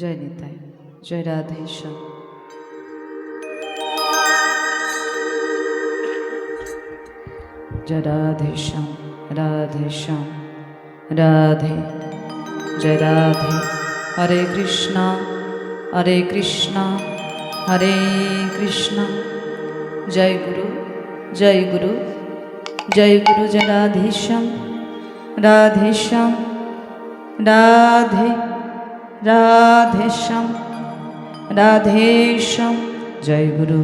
জয় নিতাই জয় রাধেশ্বর জয় রাধেশ্যাম রাধেশ্যাম রাধে জয় রাধে হরে কৃষ্ণ হরে কৃষ্ণ হরে কৃষ্ণ জয় গুরু জয় গুরু জয় গুরু জয় রাধেশ্যাম রাধেশ্যাম রাধে রাধেশ্যাম রাধেশ্যাম, জয় গুরু।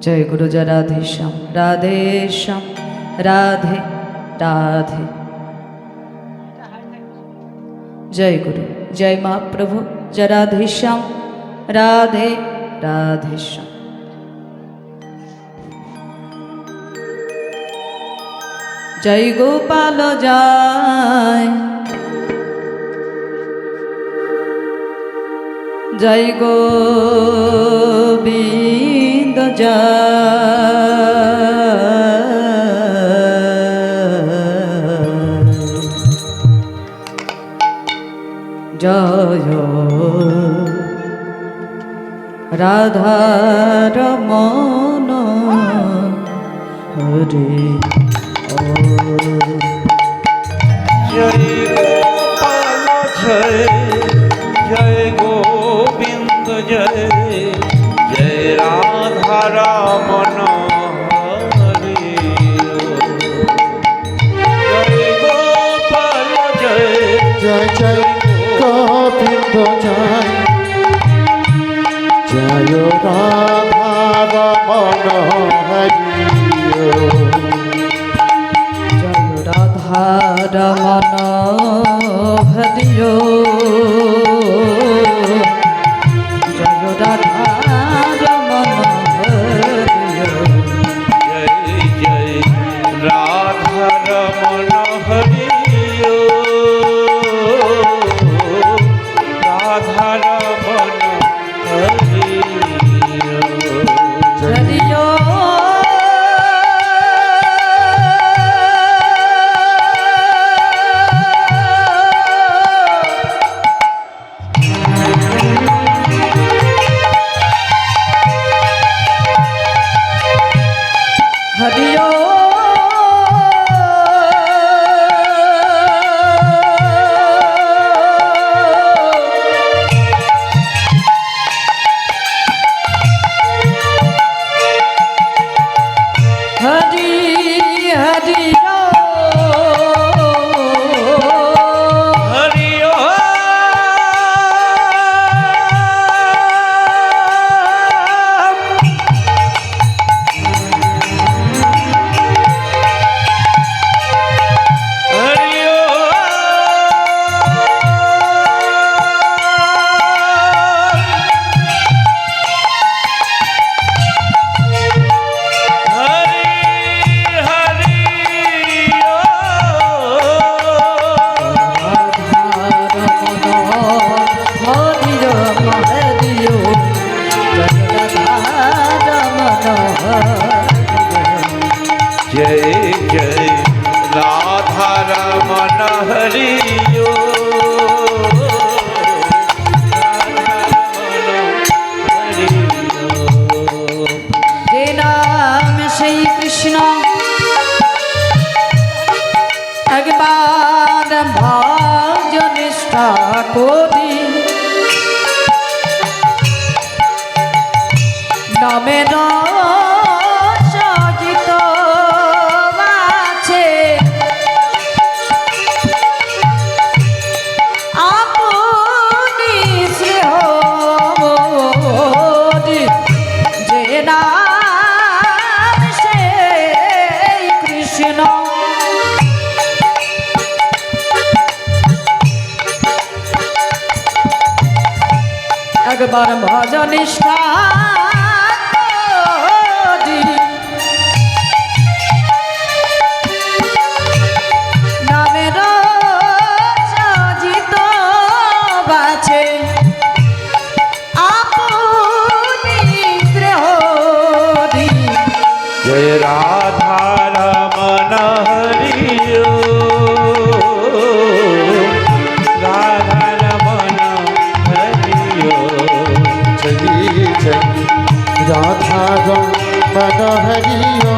জয় গুরু জয় রাধেশ্যাম রাধেশ্যাম, রাধে রাধে। জয় গুরু, জয় মহাপ্রভু জয় রাধেশ্যাম, রাধে, রাধেশ্যাম। জয় গোপাল জয়। জয় গোবিন্দ জয়। জয় রাধার মন। হরে জয় জয় গোবিন্দ জয় জয় রাধা রমন হরিও। জয় রাধা রমন जय जय राधा रमन हरि যে নাম সেই কৃষ্ণ একবার ভজ নিষ্ঠা করি নামের সজিত একবার ভজনিষ্ঠা পদ হরিও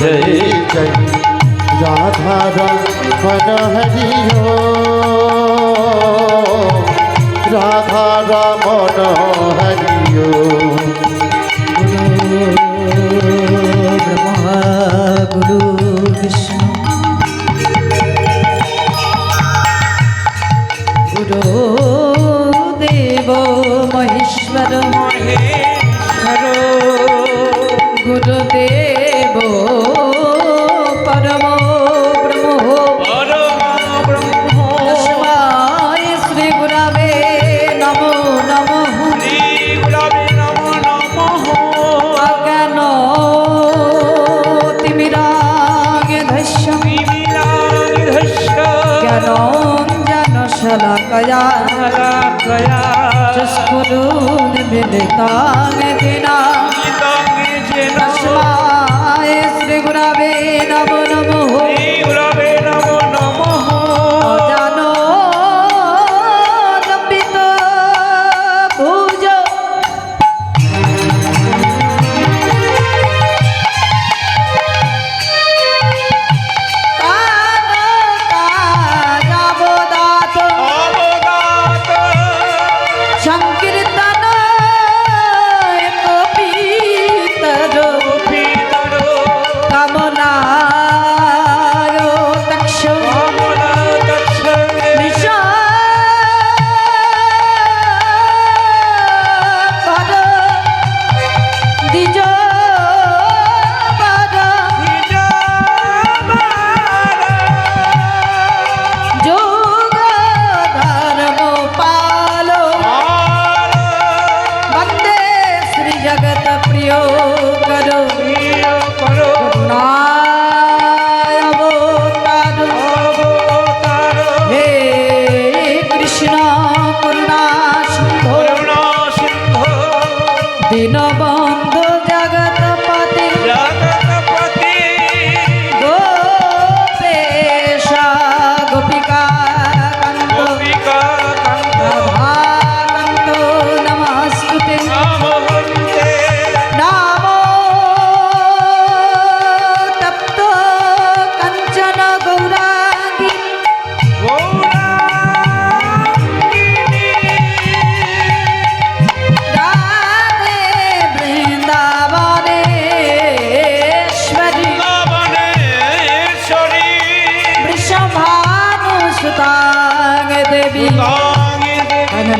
जय जय राधा रमन हरि राधा रमन हरि ब्रह्मा गुरु विष्णु गुरु भला गया। भला गया जिसको नून मिलता है बिना श्री गुरावे नमो नमो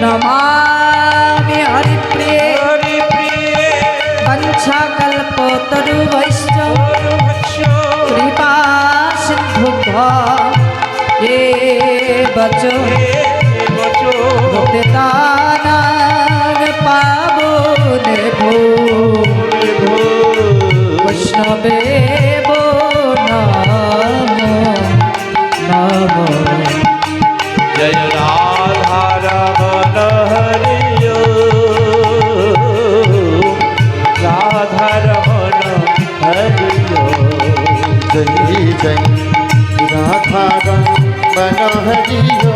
नमामि हरिप्रिये हरिप्रिये पञ्चकल्पतरुवश्च कृपा सिन्धुभा ये बचो भक्तानां पावो देवो वैष्णवेवो नमो नमो जय জয় রাধা রমণ হরিও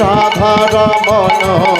রাধা রমণ